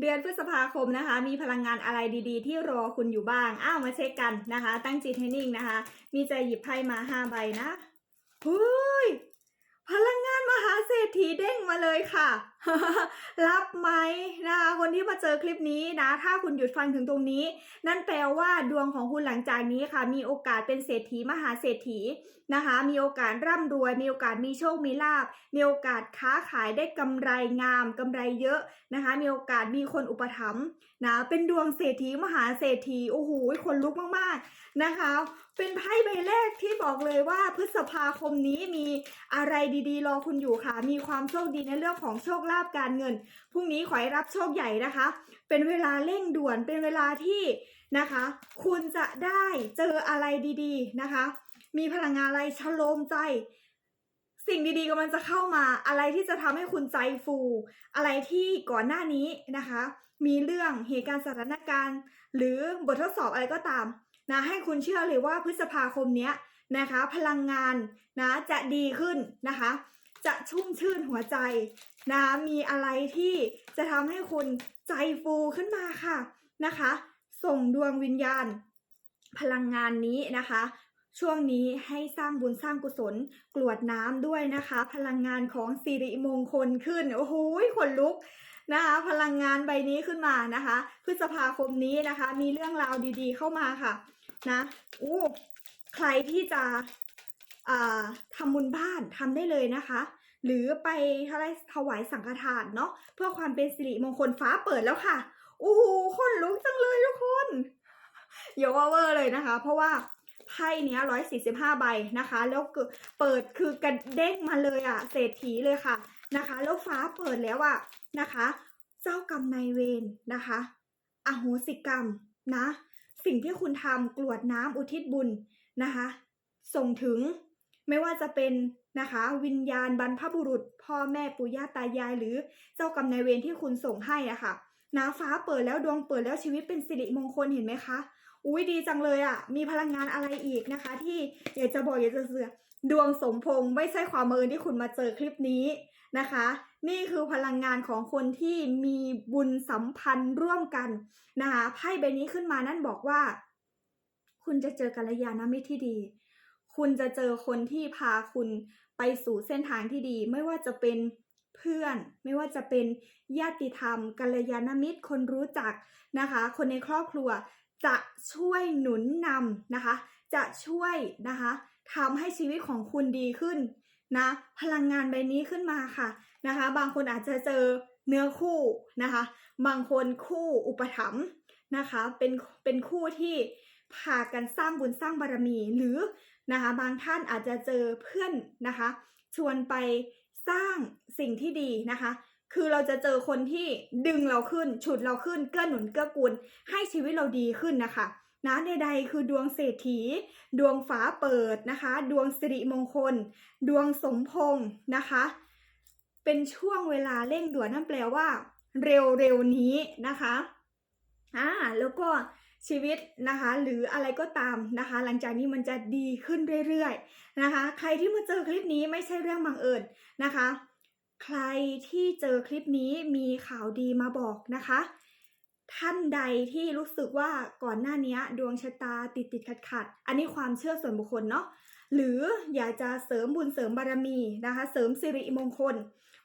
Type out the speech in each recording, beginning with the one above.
เดือนพฤษภาคมนะคะ มีพลังงานอะไรดีๆ ที่รอคุณอยู่บ้าง อ้าวมาเช็คกันนะคะ ตั้งจิตให้นิ่งนะคะ มีใจหยิบไพ่มาห้าใบนะหุยพลังงานมหาเศรษฐีเด้งมาเลยค่ะ รับไหมนะคะคนที่มาเจอคลิปนี้นะ ถ้าคุณหยุดฟังถึงตรงนี้ นั่นแปลว่าดวงของคุณหลังจากนี้ค่ะ มีโอกาสเป็นเศรษฐีมหาเศรษฐีนะคะ มีโอกาสร่ำรวย มีโอกาสมีโชคมีลาบ มีโอกาสค้าขายได้กำไรงามกำไรเยอะนะคะ มีโอกาสมีคนอุปถัมภ์นะ เป็นดวงเศรษฐีมหาเศรษฐีโอ้โหคนลุกมากๆนะคะ เป็นไพ่ใบแรกที่บอกเลยว่าพฤษภาคมนี้มีอะไรดีๆ รอคุณอยู่ค่ะ มีความโชคดีในเรื่องของโชคลาภภาพการเงินพรุ่งนี้ขอให้รับโชคใหญ่นะคะ เป็นเวลาเร่งด่วนเป็นเวลาที่นะคะ คุณจะได้เจออะไรดีๆนะคะ มีพลังงานอะไรชโลมใจ สิ่งดีๆกำลังจะเข้ามาอะไรที่จะทำให้คุณใจฟู อะไรที่ก่อนหน้านี้นะคะ มีเรื่องเหตุการณ์สถานการณ์ หรือบททดสอบอะไรก็ตามนะให้คุณเชื่อเลยว่าพฤษภาคมเนี้ยนะคะ พลังงานนะจะดีขึ้นนะคะ จะชุ่มชื่นหัวใจนะมีอะไรที่จะทำให้คุณใจฟูขึ้นมาค่ะนะคะ ส่งดวงวิญญาณ พลังงานนี้นะคะ ช่วงนี้ให้สร้างบุญสร้างกุศลกรวดน้ำด้วยนะคะ พลังงานของสิริมงคลขึ้น โอ้โหขนลุกนะคะพลังงานใบนี้ขึ้นมานะคะ พฤษภาคมนี้นะคะ มีเรื่องราวดีๆเข้ามาค่ะนะอู้ใครที่จะ ทำบุญบ้านทำได้เลยนะคะ หรือไปเท่าไรถวายสังฆทานเนาะเพื่อความเป็นสิริมงคลฟ้าเปิดแล้วค่ะโอ้โหคนลุกจังเลยทุกคนอย่าว่าเวอร์เลยนะคะ เพราะว่าไพ่เนี้ยร้อยสี่สิบห้าใบนะคะ แล้วเปิดคือกระเด้งมาเลยอะเศรษฐีเลยค่ะนะคะ แล้วฟ้าเปิดแล้วอะนะคะ เจ้ากรรมนายเวรนะคะอโหสิกรรมนะ สิ่งที่คุณทำกรวดน้ำอุทิศบุญนะคะ ส่งถึง ไม่ว่าจะเป็นนะคะ วิญญาณบรรพบุรุษ พ่อแม่ปู่ย่าตายาย หรือเจ้ากรรมนายเวรที่คุณส่งให้อะค่ะนะฟ้าเปิดแล้วดวงเปิดแล้วชีวิตเป็นสิริมงคลเห็นไหมคะอุ้ยดีจังเลยอะมีพลังงานอะไรอีกนะคะ ที่อยากจะบอกอยากจะเสือดวงสมพงษ์ไม่ใช่ความเอิญที่คุณมาเจอคลิปนี้นะคะ นี่คือพลังงานของคนที่มีบุญสัมพันธ์ร่วมกันนะคะไพ่ใบนี้ขึ้นมานั่นบอกว่า คุณจะเจอกัลยาณมิตรที่ดี คุณจะเจอคนที่พาคุณไปสู่เส้นทางที่ดี ไม่ว่าจะเป็นเพื่อน ไม่ว่าจะเป็นญาติธรรมกัลยาณมิตร คนรู้จักนะคะ คนในครอบครัวจะช่วยหนุนนำนะคะ จะช่วยนะคะทำให้ชีวิตของคุณดีขึ้นนะพลังงานใบนี้ขึ้นมาค่ะนะคะ บางคนอาจจะเจอเนื้อคู่นะคะ บางคนคู่อุปถัมภ์นะคะเป็นเป็นคู่ที่พากันสร้างบุญสร้างบารมี หรือ นะคะ บางท่านอาจจะเจอเพื่อนนะคะ ชวนไปสร้างสิ่งที่ดีนะคะ คือเราจะเจอคนที่ดึงเราขึ้น ฉุดเราขึ้น เกื้อหนุนเกื้อกูล ให้ชีวิตเราดีขึ้นนะคะนะใดๆคือดวงเศรษฐี ดวงฝาเปิดนะคะ ดวงสิริมงคล ดวงสมพงษ์นะคะ เป็นช่วงเวลาเร่งด่วนนั่นแปลว่า เร็วๆนี้นะคะอ่าแล้วก็ ชีวิตนะคะ หรืออะไรก็ตามนะคะ หลังจากนี้มันจะดีขึ้นเรื่อยๆนะคะ ใครที่มาเจอคลิปนี้ไม่ใช่เรื่องบังเอิญนะคะ ใครที่เจอคลิปนี้มีข่าวดีมาบอกนะคะ ท่านใดที่รู้สึกว่าก่อนหน้านี้ดวงชะตาติดติดขัดขัดๆอันนี้ความเชื่อส่วนบุคคลเนาะหรืออยากจะเสริมบุญเสริมบารมีนะคะ เสริมสิริมงคล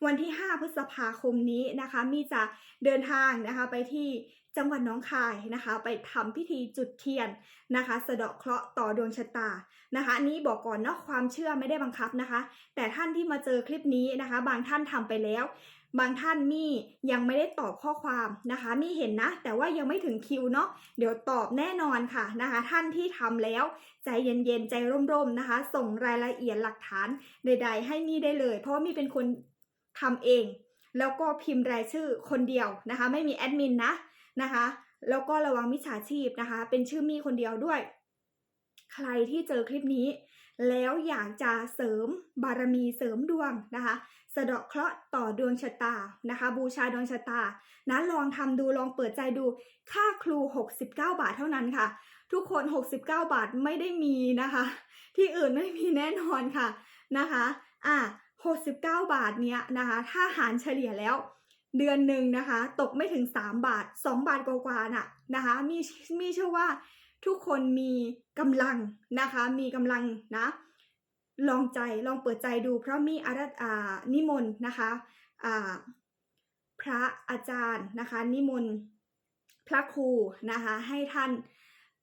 วันที่ 5 พฤษภาคมนี้นะคะ มีจะเดินทางนะคะไปที่ จังหวัดน้องคายนะคะ ไปทำพิธีจุดเทียนนะคะ สะเดาะเคราะห์ต่อดวงชะตานะคะอันนี้บอกก่อนเนาะความเชื่อไม่ได้บังคับนะคะ แต่ท่านที่มาเจอคลิปนี้นะคะ บางท่านทำไปแล้ว บางท่านมี่ยังไม่ได้ตอบข้อความนะคะมี่เห็นนะ แต่ว่ายังไม่ถึงคิวเนาะเดี๋ยวตอบแน่นอนค่ะนะคะ ท่านที่ทำแล้วใจเย็นๆใจร่มๆนะคะ ส่งรายละเอียดหลักฐานใด ๆ ให้มี่ได้เลย เพราะว่ามี่เป็นคนทำเองแล้วก็พิมพ์รายชื่อคนเดียวนะคะ ไม่มีแอดมินนะ นะคะ แล้วก็ระวังมิจฉาชีพนะคะ เป็นชื่อมี่คนเดียวด้วย ใครที่เจอคลิปนี้ แล้วอยากจะเสริมบารมีเสริมดวงนะคะ สะเดาะเคราะห์ต่อดวงชะตานะคะ บูชาดวงชะตานะลองทำดูลองเปิดใจดูค่าครู 69 บาทเท่านั้นค่ะ ทุกคน 69 บาทไม่ได้มีนะคะ ที่อื่นไม่มีแน่นอนค่ะนะคะอะ69 บาทเนี้ยนะคะ ถ้าหารเฉลี่ยแล้ว เดือนหนึ่งนะคะ ตกไม่ถึง 3 บาท 2 บาทกว่าๆน่ะนะคะมีมีเชื่อว่าทุกคนมีกำลังนะคะ มีกำลังนะ ลองใจลองเปิดใจดู เพราะมีอารัตอานิมนต์นะคะอ่าพระอาจารย์นะคะ นิมนต์พระครูนะคะ ให้ท่าน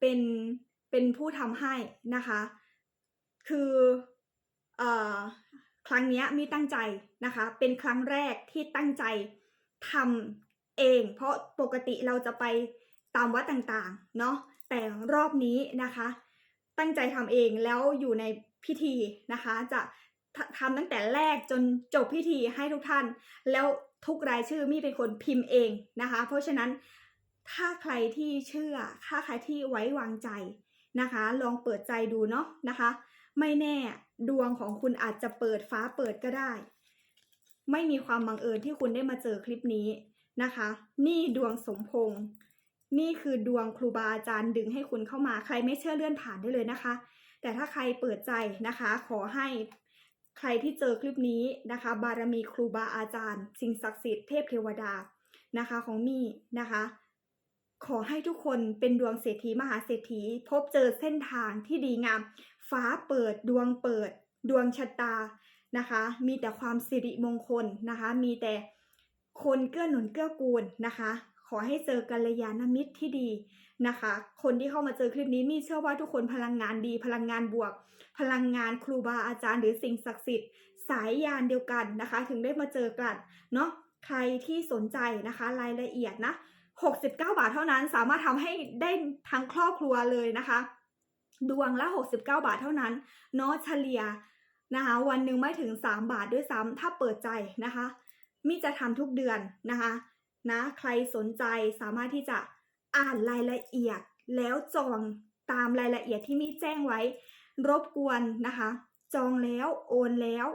เป็นเป็นผู้ทำให้นะคะ คืออ่อครั้งนี้มีตั้งใจนะคะ เป็นครั้งแรกที่ตั้งใจ ทำเอง เพราะปกติเราจะไปตามวัดต่างๆ เนาะแต่รอบนี้นะคะ ตั้งใจทำเองแล้วอยู่ในพิธีนะคะ จะทำตั้งแต่แรกจนจบพิธีให้ทุกท่าน แล้วทุกรายชื่อมี่เป็นคนพิมพ์เองนะคะ เพราะฉะนั้นถ้าใครที่เชื่อถ้าใครที่ไว้วางใจนะคะ ลองเปิดใจดูเนาะนะคะ ไม่แน่ดวงของคุณอาจจะเปิดฟ้าเปิดก็ได้ ไม่มีความบังเอิญที่คุณได้มาเจอคลิปนี้นะคะ นี่ดวงสมพงษ์นี่คือดวงครูบาอาจารย์ดึงให้คุณเข้ามาใครไม่เชื่อเลื่อนผ่านได้เลยนะคะ แต่ถ้าใครเปิดใจนะคะ ขอให้ใครที่เจอคลิปนี้นะคะ บารมีครูบาอาจารย์ สิ่งศักดิ์สิทธิ์เทพเทวดานะคะของมี่นะคะ ขอให้ทุกคนเป็นดวงเศรษฐีมหาเศรษฐี พบเจอเส้นทางที่ดีงาม ฟ้าเปิดดวงเปิด ดวงชะตา นะคะ มีแต่ความสิริมงคลนะคะ มีแต่คนเกื้อหนุนเกื้อกูลนะคะ ขอให้เจอกัลยาณมิตรที่ดีนะคะ คนที่เข้ามาเจอคลิปนี้มีเชื่อว่าทุกคนพลังงานดี พลังงานบวก พลังงานครูบาอาจารย์ หรือสิ่งศักดิ์สิทธิ์ สายยานเดียวกันนะคะ ถึงได้มาเจอกันเนาะใครที่สนใจนะคะรายละเอียดนะ 69 บาทเท่านั้นสามารถทำให้ได้ทั้งครอบครัวเลยนะคะ ดวงละ 69 บาทเท่านั้นเนาะเฉลี่ย นะคะวันหนึ่งไม่ถึง 3 บาทด้วยซ้ำถ้าเปิดใจนะคะมิจะทำทุกเดือนนะคะนะใครสนใจสามารถที่จะอ่านรายละเอียดแล้วจองตามรายละเอียดที่มิแจ้งไว้ รบกวนนะคะ จองแล้วโอนแล้ว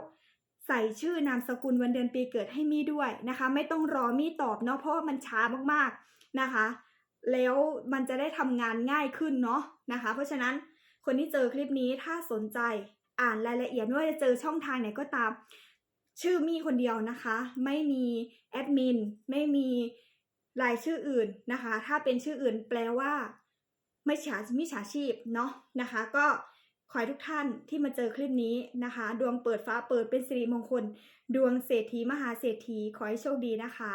ใส่ชื่อนามสกุลวันเดือนปีเกิดให้มี่ด้วยนะคะ ไม่ต้องรอมี่ตอบเนาะเพราะว่ามันช้ามากๆนะคะ แล้วมันจะได้ทำงานง่ายขึ้นเนาะนะคะ เพราะฉะนั้นคนที่เจอคลิปนี้ถ้าสนใจ อ่านรายละเอียดไม่ว่าจะเจอช่องทางไหนก็ตาม ชื่อมี่คนเดียวนะคะ ไม่มีแอดมินไม่มีรายชื่ออื่นนะคะ ถ้าเป็นชื่ออื่นแปลว่าไม่ฉามิฉาชีพเนาะนะคะ ก็ขอให้ทุกท่านที่มาเจอคลิปนี้นะคะ ดวงเปิดฟ้าเปิดเป็นสิริมงคล ดวงเศรษฐีมหาเศรษฐีขอให้โชคดีนะคะ